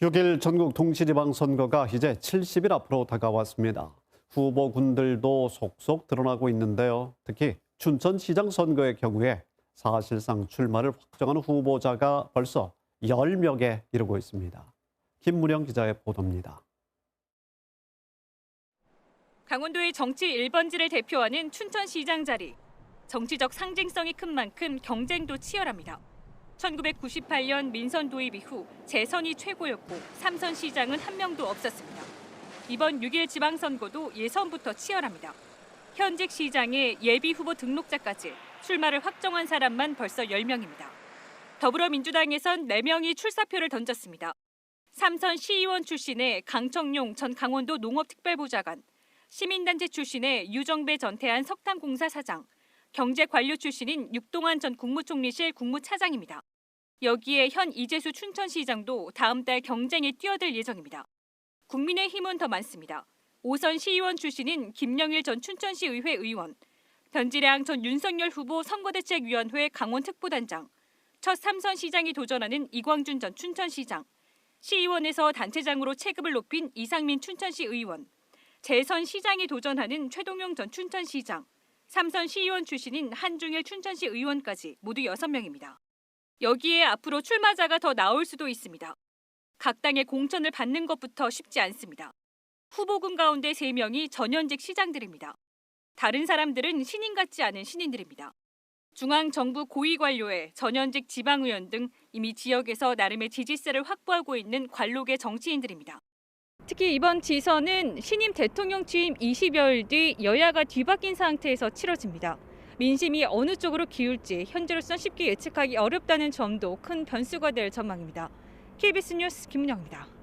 6일 전국 동시지방선거가 이제 70일 앞으로 다가왔습니다. 후보군들도 속속 드러나고 있는데요. 특히 춘천시장 선거의 경우에 사실상 출마를 확정한 후보자가 벌써 10명에 이르고 있습니다. 김문영 기자의 보도입니다. 강원도의 정치 1번지를 대표하는 춘천시장 자리. 정치적 상징성이 큰 만큼 경쟁도 치열합니다. 1998년 민선 도입 이후 재선이 최고였고 삼선 시장은 한 명도 없었습니다. 이번 6일 지방선거도 예선부터 치열합니다. 현직 시장의 예비 후보 등록자까지 출마를 확정한 사람만 벌써 10명입니다. 더불어민주당에선 4명이 출사표를 던졌습니다. 삼선 시의원 출신의 강청용 전 강원도 농업특별보좌관, 시민단체 출신의 유정배 전 태안 석탄공사 사장, 경제 관료 출신인 육동환 전 국무총리실 국무차장입니다. 여기에 현 이재수 춘천시장도 다음 달 경쟁에 뛰어들 예정입니다. 국민의힘은 더 많습니다. 오선 시의원 출신인 김영일 전 춘천시의회 의원, 변지량 전 윤석열 후보 선거대책위원회 강원특보단장, 첫 삼선 시장이 도전하는 이광준 전 춘천시장, 시의원에서 단체장으로 체급을 높인 이상민 춘천시 의원, 재선 시장이 도전하는 최동용 전 춘천시장, 삼선 시의원 출신인 한중일 춘천시 의원까지 모두 6명입니다. 여기에 앞으로 출마자가 더 나올 수도 있습니다. 각 당의 공천을 받는 것부터 쉽지 않습니다. 후보군 가운데 3명이 전현직 시장들입니다. 다른 사람들은 신인 같지 않은 신인들입니다. 중앙정부 고위 관료에 전현직 지방의원 등 이미 지역에서 나름의 지지세를 확보하고 있는 관록의 정치인들입니다. 특히 이번 지선은 신임 대통령 취임 20여일 뒤 여야가 뒤바뀐 상태에서 치러집니다. 민심이 어느 쪽으로 기울지 현재로선 쉽게 예측하기 어렵다는 점도 큰 변수가 될 전망입니다. KBS 뉴스 김문영입니다.